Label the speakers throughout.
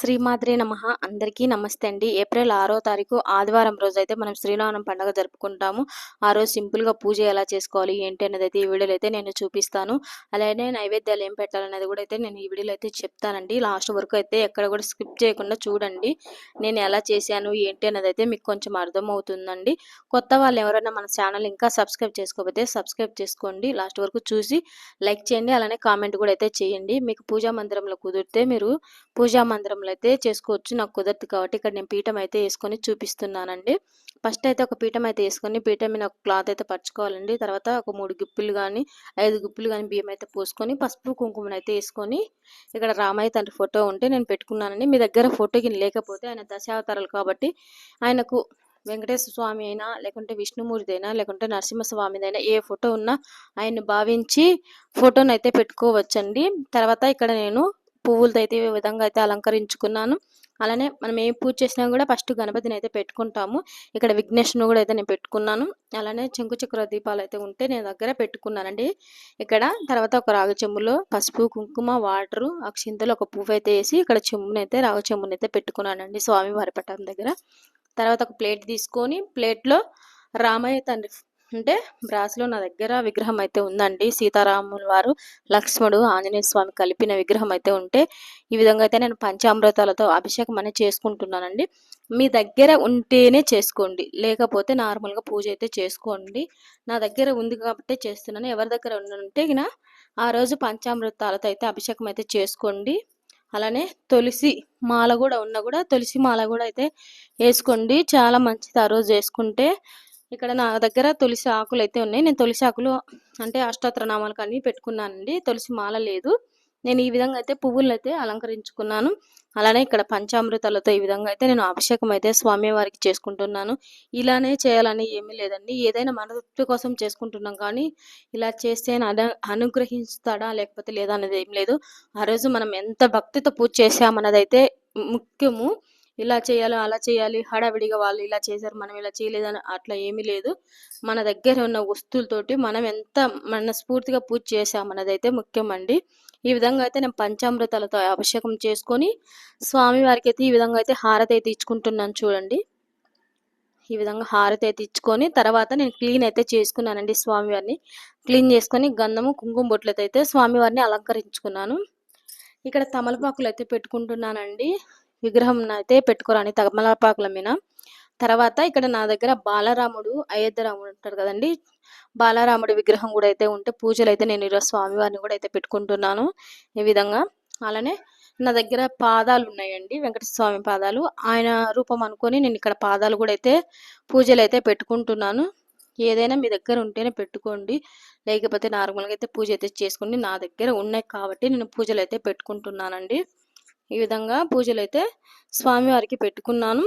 Speaker 1: శ్రీమాద్రి నమ. అందరికీ నమస్తే అండి. ఏప్రిల్ ఆరో తారీఖు ఆదివారం రోజు అయితే మనం శ్రీరామనవమి పండుగ జరుపుకుంటాము. ఆ రోజు సింపుల్గా పూజ ఎలా చేసుకోవాలి ఏంటి అనేది అయితే ఈ వీడియోలో అయితే నేను చూపిస్తాను. అలానే నైవేద్యాలు ఏం పెట్టాలనేది కూడా అయితే నేను ఈ వీడియోలో అయితే చెప్తానండి. లాస్ట్ వరకు అయితే ఎక్కడ కూడా స్కిప్ చేయకుండా చూడండి. నేను ఎలా చేశాను ఏంటి అనేది అయితే మీకు కొంచెం అర్థమవుతుందండి. కొత్త వాళ్ళు ఎవరైనా మన ఛానల్ ఇంకా సబ్స్క్రైబ్ చేసుకోకపోతే సబ్స్క్రైబ్ చేసుకోండి. లాస్ట్ వరకు చూసి లైక్ చేయండి. అలానే కామెంట్ కూడా అయితే చేయండి. మీకు పూజా మందిరంలో కుదిరితే మీరు పూజా మందిరంలో అయితే చేసుకోవచ్చు. నాకు కుదరదు కాబట్టి ఇక్కడ నేను పీఠం అయితే వేసుకొని చూపిస్తున్నానండి. ఫస్ట్ అయితే ఒక పీఠం అయితే వేసుకొని పీఠం మీద ఒక క్లాత్ అయితే పరచుకోవాలండి. తర్వాత ఒక మూడు గుప్పులు కానీ ఐదు గుప్పులు కానీ బియ్యం అయితే పోసుకొని పసుపు కుంకుమను అయితే వేసుకొని ఇక్కడ రామయ్య తండ్రి ఫోటో ఉంటే నేను పెట్టుకున్నానండి. మీ దగ్గర ఫోటోకి లేకపోతే ఆయన దశావతారాలు కాబట్టి ఆయనకు వెంకటేశ్వర స్వామి అయినా లేకుంటే విష్ణుమూర్తి అయినా లేకుంటే నరసింహస్వామిదైనా ఏ ఫోటో ఉన్నా ఆయన్ని భావించి ఫోటోని అయితే పెట్టుకోవచ్చండి. తర్వాత ఇక్కడ నేను పువ్వులతో అయితే ఈ విధంగా అయితే అలంకరించుకున్నాను. అలానే మనం ఏ పూజ చేసినా కూడా ఫస్ట్ గణపతిని అయితే పెట్టుకుంటాము. ఇక్కడ విఘ్నేశ్వరుని కూడా అయితే నేను పెట్టుకున్నాను. అలానే చెంకు చక్ర దీపాలు అయితే ఉంటే నేను దగ్గర పెట్టుకున్నానండి. ఇక్కడ తర్వాత ఒక రాగి చెంబులో పసుపు కుంకుమ వాటరు అక్షింతలు ఒక పువ్వు అయితే వేసి ఇక్కడ చెంబునైతే రాగి అయితే పెట్టుకున్నానండి స్వామి వారి దగ్గర. తర్వాత ఒక ప్లేట్ తీసుకొని ప్లేట్లో రామయ్య తండ్రి అంటే బ్రాస్లో నా దగ్గర విగ్రహం అయితే ఉందండి. సీతారాముల వారు లక్ష్మణుడు ఆంజనేయ స్వామి కలిపిన విగ్రహం అయితే ఉంటే ఈ విధంగా అయితే నేను పంచామృతాలతో అభిషేకం అనేది చేసుకుంటున్నానండి. మీ దగ్గర ఉంటేనే చేసుకోండి. లేకపోతే నార్మల్గా పూజ అయితే చేసుకోండి. నా దగ్గర ఉంది కాబట్టి చేస్తున్నాను. ఎవరి దగ్గర ఉంటే ఆ రోజు పంచామృతాలతో అయితే అభిషేకం అయితే చేసుకోండి. అలానే తులసి మాల కూడా ఉన్నా కూడా తులసి మాల కూడా అయితే వేసుకోండి. చాలా మంచిది ఆ రోజు వేసుకుంటే. ఇక్కడ నా దగ్గర తులసి ఆకులు అయితే ఉన్నాయి. నేను తులసి ఆకులు అంటే అష్టోత్తర నామాలు కానీ పెట్టుకున్నానండి. తులసి మాల లేదు. నేను ఈ విధంగా అయితే పువ్వులు అయితే అలంకరించుకున్నాను. అలానే ఇక్కడ పంచామృతాలతో ఈ విధంగా అయితే నేను అభిషేకం అయితే స్వామి వారికి చేసుకుంటున్నాను. ఇలానే చేయాలని ఏమీ లేదండి. ఏదైనా మన తృప్తి కోసం చేసుకుంటున్నాం కానీ ఇలా చేస్తే అనుగ్రహిస్తాడా లేకపోతే లేదా అనేది ఏం లేదు. ఆ రోజు మనం ఎంత భక్తితో పూజ చేసామన్నదైతే అయితే ముఖ్యము. ఇలా చేయాలి అలా చేయాలి హడావిడిగా వాళ్ళు ఇలా చేశారు మనం ఇలా చేయలేదని అట్లా ఏమీ లేదు. మన దగ్గర ఉన్న వస్తువులతోటి మనం ఎంత మనస్ఫూర్తిగా పూజ చేసామన్నదైతే ముఖ్యం ముఖ్యమండి. ఈ విధంగా అయితే నేను పంచామృతాలతో అభిషేకం చేసుకొని స్వామి వారికి అయితే ఈ విధంగా అయితే హారతి అయితే ఇచ్చుకుంటున్నాను చూడండి. ఈ విధంగా హారతి అయితే ఇచ్చుకొని తర్వాత నేను క్లీన్ అయితే చేసుకున్నానండి స్వామివారిని క్లీన్ చేసుకొని గంధము కుంకుమ బొట్లతో అయితే స్వామివారిని అలంకరించుకున్నాను. ఇక్కడ తమలపాకులు అయితే పెట్టుకుంటున్నానండి. విగ్రహం అయితే పెట్టుకోరాని తమలపాకుల మీద. తర్వాత ఇక్కడ నా దగ్గర బాలరాముడు అయోధ్య రాముడు ఉంటారు కదండి. బాలరాముడి విగ్రహం కూడా అయితే ఉంటే పూజలు అయితే నేను ఈరోజు స్వామివారిని కూడా అయితే పెట్టుకుంటున్నాను ఈ విధంగా. అలానే నా దగ్గర పాదాలు ఉన్నాయండి వెంకటేశ్వర స్వామి పాదాలు. ఆయన రూపం అనుకొని నేను ఇక్కడ పాదాలు కూడా అయితే పూజలు అయితే పెట్టుకుంటున్నాను. ఏదైనా మీ దగ్గర ఉంటేనే పెట్టుకోండి. లేకపోతే నార్మల్గా అయితే పూజ అయితే చేసుకోండి నా దగ్గర ఉన్నాయి కాబట్టి నేను పూజలు అయితే పెట్టుకుంటున్నానండి. ఈ విధంగా పూజలు అయితే స్వామివారికి పెట్టుకున్నాను.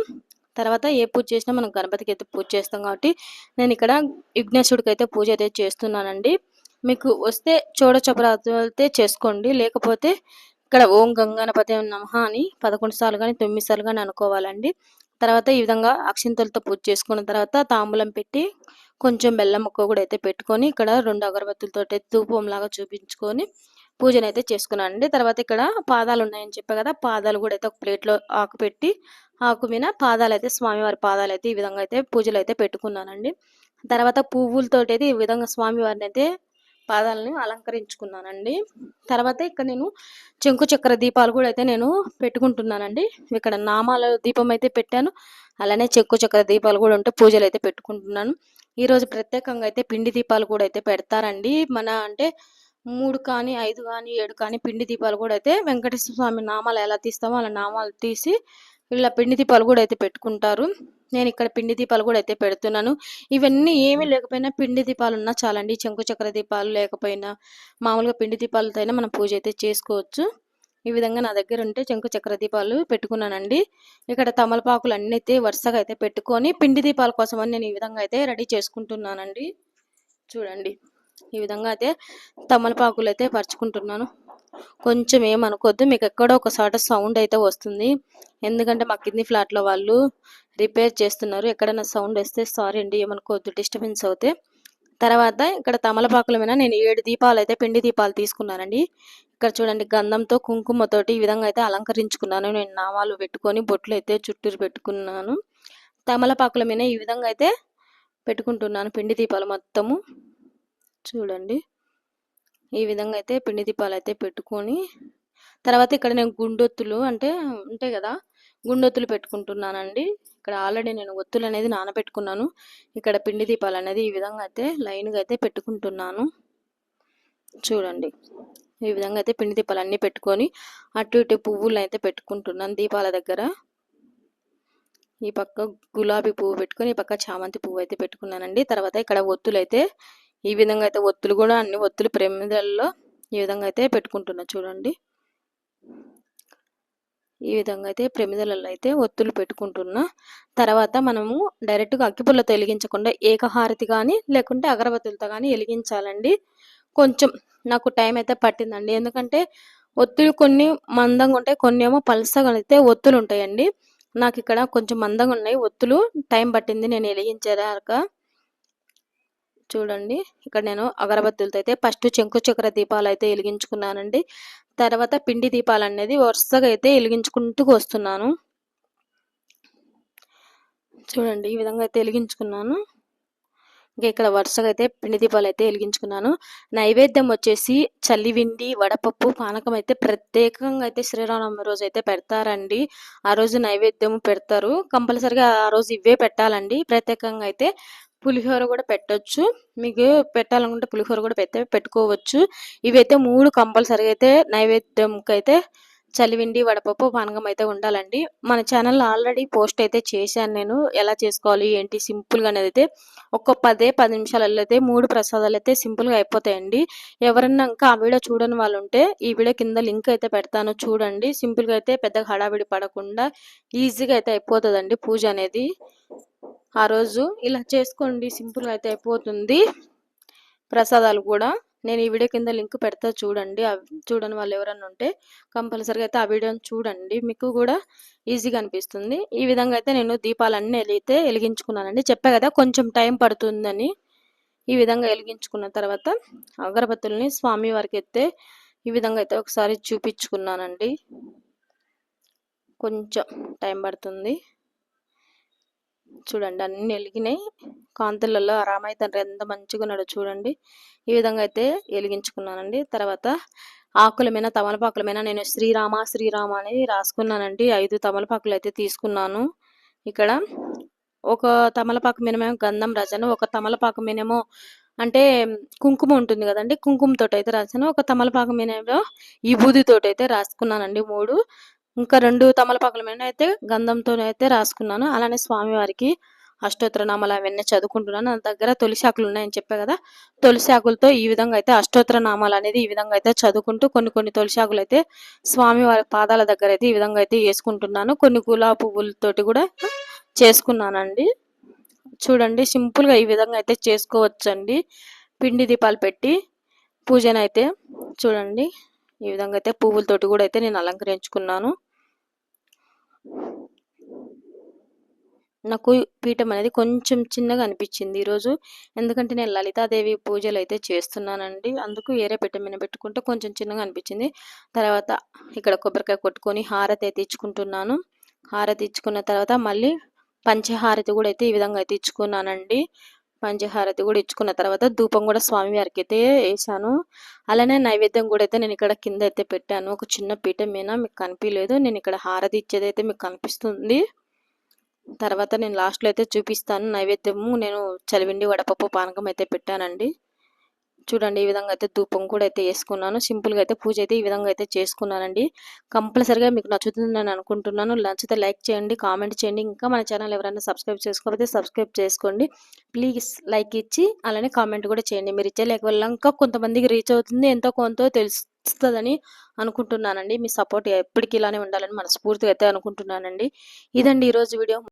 Speaker 1: తర్వాత ఏ పూజ చేసినా మనం గణపతికి అయితే పూజ చేస్తాం కాబట్టి నేను ఇక్కడ విఘ్నేశ్వరుడికి అయితే పూజ అయితే చేస్తున్నానండి. మీకు వస్తే చూడచపరాతే అయితే చేసుకోండి. లేకపోతే ఇక్కడ ఓం గంగానపతి నమహ అని పదకొండు సార్లు కానీ తొమ్మిది సార్లు కానీ అనుకోవాలండి. తర్వాత ఈ విధంగా అక్షింతలతో పూజ చేసుకున్న తర్వాత తాంబూలం పెట్టి కొంచెం బెల్లం ముక్క కూడా అయితే పెట్టుకొని ఇక్కడ రెండు అగరబత్తులతో ధూపం లాగా చూపించుకొని పూజను అయితే చేసుకున్నానండి. తర్వాత ఇక్కడ పాదాలు ఉన్నాయని చెప్పా కదా పాదాలు కూడా అయితే ఒక ప్లేట్లో ఆకు పెట్టి ఆకు మీద పాదాలు అయితే స్వామివారి పాదాలు అయితే ఈ విధంగా అయితే పూజలు అయితే పెట్టుకున్నానండి. తర్వాత పువ్వులతోటి అయితే ఈ విధంగా స్వామివారిని అయితే పాదాలను అలంకరించుకున్నానండి. తర్వాత ఇక్కడ నేను చెంకు చక్ర దీపాలు కూడా అయితే నేను పెట్టుకుంటున్నానండి. ఇక్కడ నామాల దీపం అయితే పెట్టాను. అలానే చెంకు చక్ర దీపాలు కూడా ఉంటే పూజలు అయితే పెట్టుకుంటున్నాను. ఈరోజు ప్రత్యేకంగా అయితే పిండి దీపాలు కూడా అయితే పెడతారండి. మన అంటే మూడు కానీ ఐదు కానీ ఏడు కానీ పిండి దీపాలు కూడా అయితే వెంకటేశ్వర స్వామి నామాలు ఎలా తీస్తామో అలా నామాలు తీసి ఇలా పిండి దీపాలు కూడా అయితే పెట్టుకుంటారు. నేను ఇక్కడ పిండి దీపాలు కూడా అయితే పెడుతున్నాను. ఇవన్నీ ఏమీ లేకపోయినా పిండి దీపాలు ఉన్నా చాలండి. చెంకు చక్ర దీపాలు లేకపోయినా మామూలుగా పిండి దీపాలతో అయినా మనం పూజ అయితే చేసుకోవచ్చు. ఈ విధంగా నా దగ్గర ఉంటే చెంకు చక్ర దీపాలు పెట్టుకున్నానండి. ఇక్కడ తమలపాకులు అన్నీ అయితే వరుసగా అయితే పెట్టుకొని పిండి దీపాల కోసం అని నేను ఈ విధంగా అయితే రెడీ చేసుకుంటున్నానండి. చూడండి. ఈ విధంగా అయితే తమలపాకులు అయితే పరుచుకుంటున్నాను. కొంచెం ఏమనుకోవద్దు మీకు ఎక్కడో ఒకసారి సౌండ్ అయితే వస్తుంది. ఎందుకంటే మా కింది ఫ్లాట్లో వాళ్ళు రిపేర్ చేస్తున్నారు. ఎక్కడైనా సౌండ్ వస్తే సారీ అండి ఏమనుకోవద్దు డిస్టర్బెన్స్ అవుతే. తర్వాత ఇక్కడ తమలపాకుల మీద నేను ఏడు దీపాలు అయితే పిండి దీపాలు తీసుకున్నానండి. ఇక్కడ చూడండి గంధంతో కుంకుమతోటి ఈ విధంగా అయితే అలంకరించుకున్నాను. నేను నామాలు పెట్టుకొని బొట్లు అయితే చుట్టూరు పెట్టుకున్నాను. తమలపాకుల మీద ఈ విధంగా అయితే పెట్టుకుంటున్నాను పిండి దీపాలు మొత్తము. చూడండి. ఈ విధంగా అయితే పిండి దీపాలు అయితే పెట్టుకొని తర్వాత ఇక్కడ నేను గుండొత్తులు అంటే ఉంటాయి కదా గుండొత్తులు పెట్టుకుంటున్నానండి. ఇక్కడ ఆల్రెడీ నేను ఒత్తులు అనేది నానబెట్టుకున్నాను. ఇక్కడ పిండి దీపాలు అనేది ఈ విధంగా అయితే లైన్గా అయితే పెట్టుకుంటున్నాను. చూడండి. ఈ విధంగా అయితే పిండి దీపాలు అన్నీ పెట్టుకొని అటు ఇటు పువ్వులు అయితే పెట్టుకుంటున్నాను దీపాల దగ్గర. ఈ పక్క గులాబీ పువ్వు పెట్టుకొని ఈ పక్క చామంతి పువ్వు అయితే పెట్టుకున్నానండి. తర్వాత ఇక్కడ ఒత్తులు అయితే ఈ విధంగా అయితే ఒత్తులు కూడా అన్ని ఒత్తులు ప్రమిదల్లో ఈ విధంగా అయితే పెట్టుకుంటున్నా చూడండి. ఈ విధంగా అయితే ప్రమిదలలో అయితే ఒత్తులు పెట్టుకుంటున్నా. తర్వాత మనము డైరెక్ట్గా అక్కిపుల్లతో వెలిగించకుండా ఏకహారతి కానీ లేకుంటే అగరబత్తులతో కానీ వెలిగించాలండి. కొంచెం నాకు టైం అయితే పట్టిందండి. ఎందుకంటే ఒత్తులు కొన్ని మందంగా ఉంటాయి కొన్ని ఏమో పలసగా అయితే ఒత్తులు ఉంటాయండి. నాకు ఇక్కడ కొంచెం మందంగా ఉన్నాయి ఒత్తులు. టైం పట్టింది నేను వెలిగించేదాకా. చూడండి. ఇక్కడ నేను అగరబత్తులతో అయితే ఫస్ట్ చెంకు చక్ర దీపాలు అయితే వెలిగించుకున్నానండి. తర్వాత పిండి దీపాలు అనేది వరుసగా అయితే వెలిగించుకుంటూ వస్తున్నాను. చూడండి ఈ విధంగా అయితే వెలిగించుకున్నాను. ఇంకా ఇక్కడ వరుసగా అయితే పిండి దీపాలు అయితే వెలిగించుకున్నాను. నైవేద్యం వచ్చేసి చల్లివిండి వడపప్పు పానకం అయితే ప్రత్యేకంగా అయితే శ్రీరామనవమి రోజు అయితే పెడతారండి. ఆ రోజు నైవేద్యం పెడతారు. కంపల్సరిగా ఆ రోజు ఇవే పెట్టాలండి. ప్రత్యేకంగా అయితే పులిహోర కూడా పెట్టొచ్చు. మీకు పెట్టాలనుకుంటే పులిహోర కూడా పెట్టే పెట్టుకోవచ్చు. ఇవైతే మూడు కంపల్సరీగా అయితే నైవేద్యంకి అయితే చలివిండి వడపప్పు పానకం అయితే ఉండాలండి. మన ఛానల్లో ఆల్రెడీ పోస్ట్ అయితే చేశాను నేను. ఎలా చేసుకోవాలి ఏంటి సింపుల్గా అనేది అయితే ఒక్క పదే పది నిమిషాలలో అయితే మూడు ప్రసాదాలు అయితే సింపుల్గా అయిపోతాయండి. ఎవరన్నా ఇంకా ఆ వీడియో చూడని వాళ్ళు ఉంటే ఈ వీడియో కింద లింక్ అయితే పెడతాను. చూడండి. సింపుల్గా అయితే పెద్దగా హడావిడి పడకుండా ఈజీగా అయితే అయిపోతుందండి పూజ అనేది. ఆ రోజు ఇలా చేసుకోండి సింపుల్గా అయితే అయిపోతుంది. ప్రసాదాలు కూడా. నేను ఈ వీడియో కింద లింక్ పెడతా చూడండి. చూడని వాళ్ళు ఎవరన్నా ఉంటే కంపల్సరీగా అయితే ఆ వీడియోని చూడండి. మీకు కూడా ఈజీగా అనిపిస్తుంది. ఈ విధంగా అయితే నేను దీపాలన్నీ అయితే వెలిగించుకున్నానండి. చెప్పా కదా కొంచెం టైం పడుతుందని. ఈ విధంగా వెలిగించుకున్న తర్వాత అగరబత్తుల్ని స్వామి వారికి అయితే ఈ విధంగా అయితే ఒకసారి చూపించుకున్నానండి. కొంచెం టైం పడుతుంది. చూడండి అన్ని వెలిగినాయి. కాంతులలో రామయ్య తండ్రి ఎంత మంచిగా ఉన్నాడో చూడండి. ఈ విధంగా అయితే వెలిగించుకున్నానండి. తర్వాత ఆకుల మీద తమలపాకుల మీద నేను శ్రీరామ శ్రీరామ అని రాసుకున్నానండి. ఐదు తమలపాకులు అయితే తీసుకున్నాను. ఇక్కడ ఒక తమలపాకు మినమేమో గంధం రాశాను. ఒక తమలపాకు మినమో అంటే కుంకుమ ఉంటుంది కదండి కుంకుమతో అయితే రాశాను. ఒక తమలపాకు మినమో ఈ బూదితోటి అయితే రాసుకున్నానండి మూడు. ఇంకా రెండు తమలపాకుల మీద అయితే గంధంతో అయితే రాసుకున్నాను. అలానే స్వామివారికి అష్టోత్తర నామాలు అవన్నీ చదువుకుంటున్నాను. నా దగ్గర తొలిశాకులు ఉన్నాయని చెప్పా కదా తొలిశాకులతో ఈ విధంగా అయితే అష్టోత్తర నామాలు అనేది ఈ విధంగా అయితే చదువుకుంటూ కొన్ని కొన్ని తొలిశాకులు అయితే స్వామివారి పాదాల దగ్గర అయితే ఈ విధంగా అయితే వేసుకుంటున్నాను. కొన్ని గులాబీ పువ్వులతోటి కూడా చేసుకున్నానండి. చూడండి సింపుల్గా ఈ విధంగా అయితే చేసుకోవచ్చండి. పిండి దీపాలు పెట్టి పూజనైతే చూడండి ఈ విధంగా అయితే పువ్వులతోటి కూడా అయితే నేను అలంకరించుకున్నాను. నాకు పీఠం అనేది కొంచెం చిన్నగా అనిపించింది ఈరోజు. ఎందుకంటే నేను లలితాదేవి పూజలు అయితే చేస్తున్నానండి. అందుకు ఏరే పెట్ట మీద పెట్టుకుంటే కొంచెం చిన్నగా అనిపించింది. తర్వాత ఇక్కడ కొబ్బరికాయ కొట్టుకొని హారతి అయితే ఇచ్చుకుంటున్నాను. హారతి ఇచ్చుకున్న తర్వాత మళ్ళీ పంచహారతి కూడా అయితే ఈ విధంగా అయితే ఇచ్చుకున్నానండి. పంచహారతి కూడా ఇచ్చుకున్న తర్వాత ధూపం కూడా స్వామివారికి అయితే వేసాను. అలానే నైవేద్యం కూడా అయితే నేను ఇక్కడ కింద అయితే పెట్టాను. ఒక చిన్న పీఠం మీద మీకు కనిపించలేదు. నేను ఇక్కడ హారతి ఇచ్చేది అయితే మీకు కనిపిస్తుంది. తర్వాత నేను లాస్ట్లో అయితే చూపిస్తాను. నైవేద్యము నేను చలివిండి వడపప్పు పానకం అయితే పెట్టానండి. చూడండి ఈ విధంగా అయితే ధూపం కూడా అయితే వేసుకున్నాను. సింపుల్గా అయితే పూజ అయితే ఈ విధంగా అయితే చేసుకున్నానండి. కంపల్సరిగా మీకు నచ్చుతుందని అనుకుంటున్నాను. నచ్చితే లైక్ చేయండి కామెంట్ చేయండి. ఇంకా మన ఛానల్ ఎవరైనా సబ్స్క్రైబ్ చేసుకోకపోతే సబ్స్క్రైబ్ చేసుకోండి. ప్లీజ్ లైక్ ఇచ్చి అలానే కామెంట్ కూడా చేయండి. మీరు ఇచ్చే లైక్ వల్ల ఇంకా కొంతమందికి రీచ్ అవుతుంది ఎంతో కొంత తెలుస్తుందని అనుకుంటున్నానండి. మీ సపోర్ట్ ఎప్పటికీ ఇలానే ఉండాలని మనస్ఫూర్తిగా అయితే అనుకుంటున్నానండి. ఇదండి ఈరోజు వీడియో.